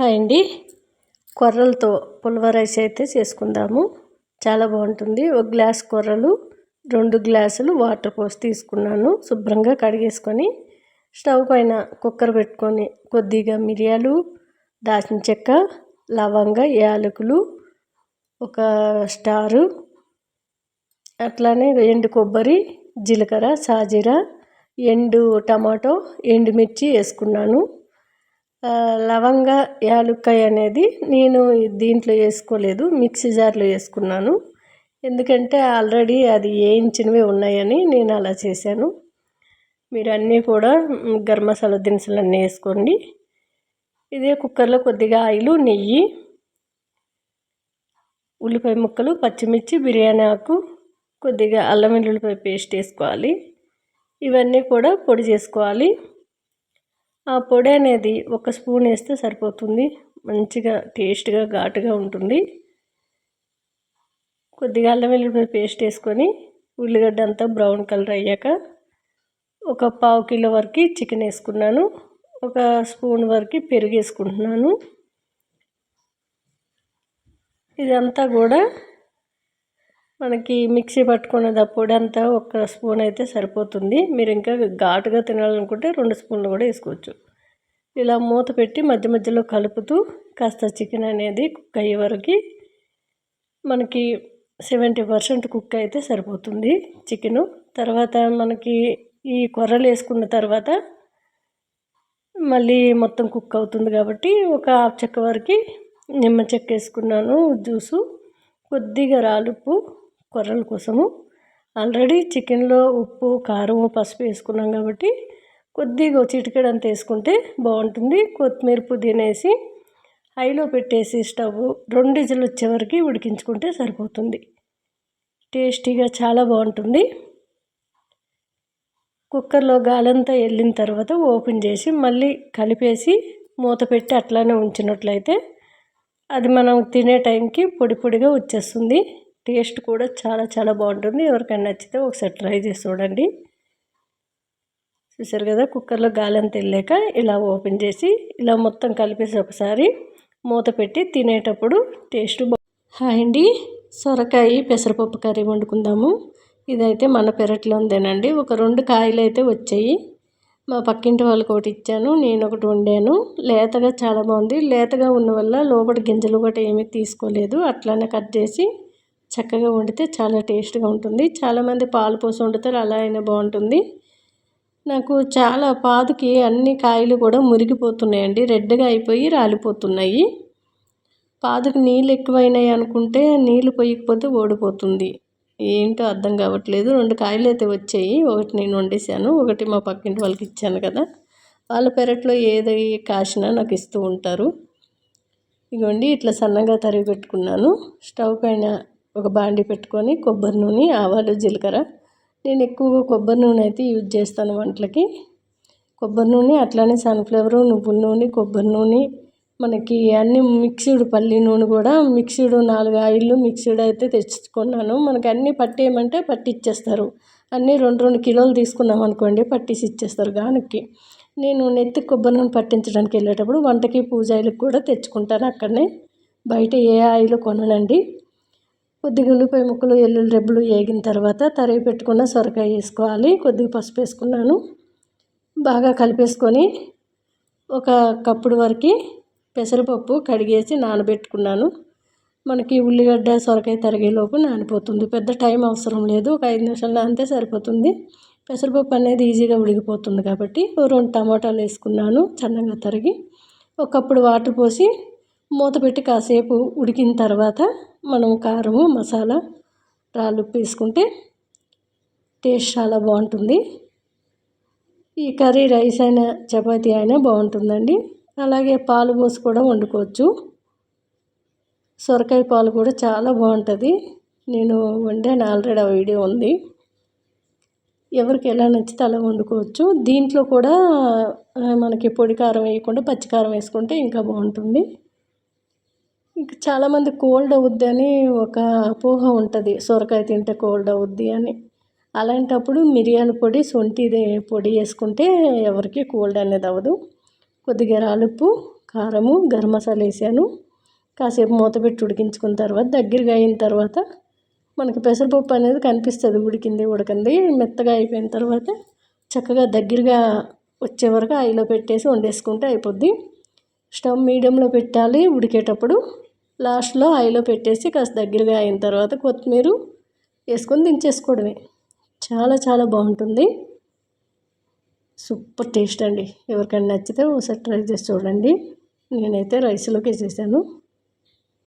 Hi అండి. కొర్రలతో pulao rice అయితే చేసుకుందాము. చాలా బాగుంటుంది. ఒక గ్లాస్ కొర్రలు రెండు గ్లాసులు వాటర్ పోసి తీసుకున్నాను. శుభ్రంగా కడిగేసుకొని స్టవ్ పైన కుక్కర్ పెట్టుకొని కొద్దిగా మిరియాలు దాచిన చెక్క లవంగ యాలకులు ఒక స్టారు అట్లానే ఎండు కొబ్బరి జీలకర్ర సాజీర ఎండు టమాటో ఎండుమిర్చి వేసుకున్నాను. లవంగ యాలుక్కాయ అనేది నేను దీంట్లో వేసుకోలేదు మిక్సీ జార్లో వేసుకున్నాను. ఎందుకంటే ఆల్రెడీ అది వేయించినవి ఉన్నాయని నేను అలా చేశాను. మీరు అన్నీ కూడా గరం మసాలా దినుసులు అన్నీ వేసుకోండి. ఇదే కుక్కర్లో కొద్దిగా ఆయిల్ నెయ్యి ఉల్లిపాయ ముక్కలు పచ్చిమిర్చి బిర్యానీ ఆకు కొద్దిగా అల్లం వెల్లుల్లిపాయ పేస్ట్ వేసుకోవాలి. ఇవన్నీ కూడా పొడి చేసుకోవాలి. ఆ పొడి అనేది ఒక స్పూన్ వేస్తే సరిపోతుంది. మంచిగా టేస్ట్గా ఘాటుగా ఉంటుంది. కొద్దిగా అల్లం వెల్లుల్లి పేస్ట్ వేసుకొని ఉల్లిగడ్డ అంతా బ్రౌన్ కలర్ అయ్యాక ఒక పావు కిలో వరకు చికెన్ వేసుకున్నాను. ఒక స్పూన్ వరకు పెరుగు వేసుకుంటున్నాను. ఇదంతా కూడా మనకి మిక్సీ పట్టుకునేటప్పుడు అంతా ఒక స్పూన్ అయితే సరిపోతుంది. మీరు ఇంకా ఘాటుగా తినాలనుకుంటే రెండు స్పూన్లు కూడా వేసుకోవచ్చు. ఇలా మూత పెట్టి మధ్య మధ్యలో కలుపుతూ కాస్త చికెన్ అనేది కుక్ అయ్యే వరకు మనకి సెవెంటీ పర్సెంట్ కుక్ అయితే సరిపోతుంది చికెను. తర్వాత మనకి ఈ కొర్రలు వేసుకున్న తర్వాత మళ్ళీ మొత్తం కుక్ అవుతుంది కాబట్టి ఒక హాఫ్ చెక్క వరకు నిమ్మ చెక్క వేసుకున్నాను జ్యూసు కొద్దిగా రాలుపు కొర్రల కోసము. ఆల్రెడీ చికెన్లో ఉప్పు కారం పసుపు వేసుకున్నాం కాబట్టి కొద్దిగా చిటికెడంత వేసుకుంటే బాగుంటుంది. కొత్తిమీర పుదీనా వేసి హైలో పెట్టేసి స్టవ్ రెండు ఇజలు వచ్చే వరకు ఉడికించుకుంటే సరిపోతుంది. టేస్టీగా చాలా బాగుంటుంది. కుక్కర్లో గాలంతా వెళ్ళిన తర్వాత ఓపెన్ చేసి మళ్ళీ కలిపేసి మూత పెట్టి అట్లానే ఉంచినట్లయితే అది మనం తినే టైంకి పొడి పొడిగా వచ్చేస్తుంది. టేస్ట్ కూడా చాలా చాలా బాగుంటుంది. ఎవరికైనా నచ్చితే ఒకసారి ట్రై చేసి చూడండి. చూసారు కదా కుక్కర్లో గాలి అంత వెళ్ళాక ఇలా ఓపెన్ చేసి ఇలా మొత్తం కలిపేసి ఒకసారి మూత పెట్టి తినేటప్పుడు టేస్ట్ బా హాయ్ అండి. సొరకాయ పెసరపప్పు కర్రీ వండుకుందాము. ఇదైతే మన పెరట్లో ఉందేనండి. ఒక రెండు కాయలు అయితే వచ్చాయి. మా పక్కింటి వాళ్ళకి ఒకటి ఇచ్చాను నేను ఒకటి వండాను. లేతగా చాలా బాగుంది. లేతగా ఉన్న వల్ల లోపల గింజలు ఒకటి ఏమీ తీసుకోలేదు. అట్లానే కట్ చేసి చక్కగా వండితే చాలా టేస్ట్గా ఉంటుంది. చాలామంది పాలు పోసి వండుతారు. అలా అయినా బాగుంటుంది. నాకు చాలా పాదుకి అన్ని కాయలు కూడా మురిగిపోతున్నాయండి. రెడ్గా అయిపోయి రాలిపోతున్నాయి. పాదుకు నీళ్ళు ఎక్కువైనాయి అనుకుంటే నీళ్ళు పోయకపోతే ఓడిపోతుంది. ఏంటో అర్థం కావట్లేదు. రెండు కాయలు అయితే వచ్చాయి. ఒకటి నేను వండేసాను ఒకటి మా పక్కింటి వాళ్ళకి ఇచ్చాను కదా. వాళ్ళ పెరట్లో ఏది కాసినా నాకు ఇస్తూ ఉంటారు. ఇగోండి ఇట్లా సన్నగా తరిగి పెట్టుకున్నాను. స్టవ్ పైన ఒక బాండి పెట్టుకొని కొబ్బరి నూనె ఆవాలు జీలకర్ర. నేను ఎక్కువగా కొబ్బరి నూనె అయితే యూజ్ చేస్తాను వంటలకి. కొబ్బరి నూనె అట్లానే సన్ఫ్లవర్ నువ్వుల నూనె కొబ్బరి నూనె మనకి అన్ని మిక్స్డ్ పల్లి నూనె కూడా మిక్స్డ్ నాలుగు ఆయిల్లు మిక్స్డ్ అయితే తెచ్చుకున్నాను. మనకి అన్నీ పట్టేయమంటే పట్టిచ్చేస్తారు అన్నీ రెండు రెండు కిలోలు తీసుకున్నాం అనుకోండి పట్టిసి ఇచ్చేస్తారు గానుక్కి. నేను నెత్తి కొబ్బరి నూనె పట్టించడానికి వెళ్ళేటప్పుడు వంటకి పూజ ఆయిల్కి కూడా తెచ్చుకుంటాను అక్కడనే. బయట ఏ ఆయిల్ కొననండి. కొద్దిగా ఉల్లిపాయ ముక్కలు ఎల్లుల్లి రెబ్బలు వేగిన తర్వాత తరిగి పెట్టుకున్న సొరకాయ వేసుకోవాలి. కొద్దిగా పసుపు వేసుకున్నాను. బాగా కలిపేసుకొని ఒక కప్పుడు వరకు పెసరపప్పు కడిగేసి నానబెట్టుకున్నాను. మనకి ఉల్లిగడ్డ సొరకాయ తరిగేలోపు నానిపోతుంది. పెద్ద టైం అవసరం లేదు. ఒక ఐదు నిమిషాలు నానితే సరిపోతుంది. పెసరపప్పు అనేది ఈజీగా ఉడికిపోతుంది కాబట్టి రెండు టమాటాలు వేసుకున్నాను చన్నగా తరిగి. ఒకప్పుడు వాటర్ పోసి మూత పెట్టి కాసేపు ఉడికిన తర్వాత మనం కారము మసాలా రాళ్ళు వేసుకుంటే టేస్ట్ చాలా బాగుంటుంది. ఈ కర్రీ రైస్ అయినా చపాతీ అయినా బాగుంటుందండి. అలాగే పాలు పోసి కూడా వండుకోవచ్చు. సొరకాయ పాలు కూడా చాలా బాగుంటుంది. నేను వండాను ఆల్రెడీ ఆ వీడియో ఉంది. ఎవరికి ఎలా నచ్చితే అలా వండుకోవచ్చు. దీంట్లో కూడా మనకి పొడి కారం వేయకుండా పచ్చికారం వేసుకుంటే ఇంకా బాగుంటుంది. ఇంకా చాలామంది కోల్డ్ అవుద్ది అని ఒక అపోహ ఉంటుంది. సొరకాయ తింటే కోల్డ్ అవుద్ది అని. అలాంటప్పుడు మిరియాల పొడి సొంటి పొడి వేసుకుంటే ఎవరికి కోల్డ్ అనేది అవ్వదు. కొద్దిగా రాలుపు కారము గరం మసాలా వేసాను. కాసేపు మూత పెట్టి ఉడికించుకున్న తర్వాత దగ్గరగా అయిన తర్వాత మనకి పెసరపప్పు అనేది కనిపిస్తుంది ఉడికింది ఉడకంది. మెత్తగా అయిపోయిన తర్వాత చక్కగా దగ్గరగా వచ్చే వరకు ఆయిలో పెట్టేసి వండేసుకుంటే అయిపోద్ది. స్టవ్ మీడియంలో పెట్టాలి. ఉడికేటప్పుడు లాస్ట్లో ఆయిలో పెట్టేసి కాస్త దగ్గరగా అయిన తర్వాత కొత్తిమీర వేసుకొని దించేసుకోవడమే. చాలా చాలా బాగుంటుంది. సూపర్ టేస్ట్ అండి. ఎవరికైనా నచ్చితే ఒకసారి ట్రై చేసి చూడండి. నేనైతే రైస్లోకి వేసేసాను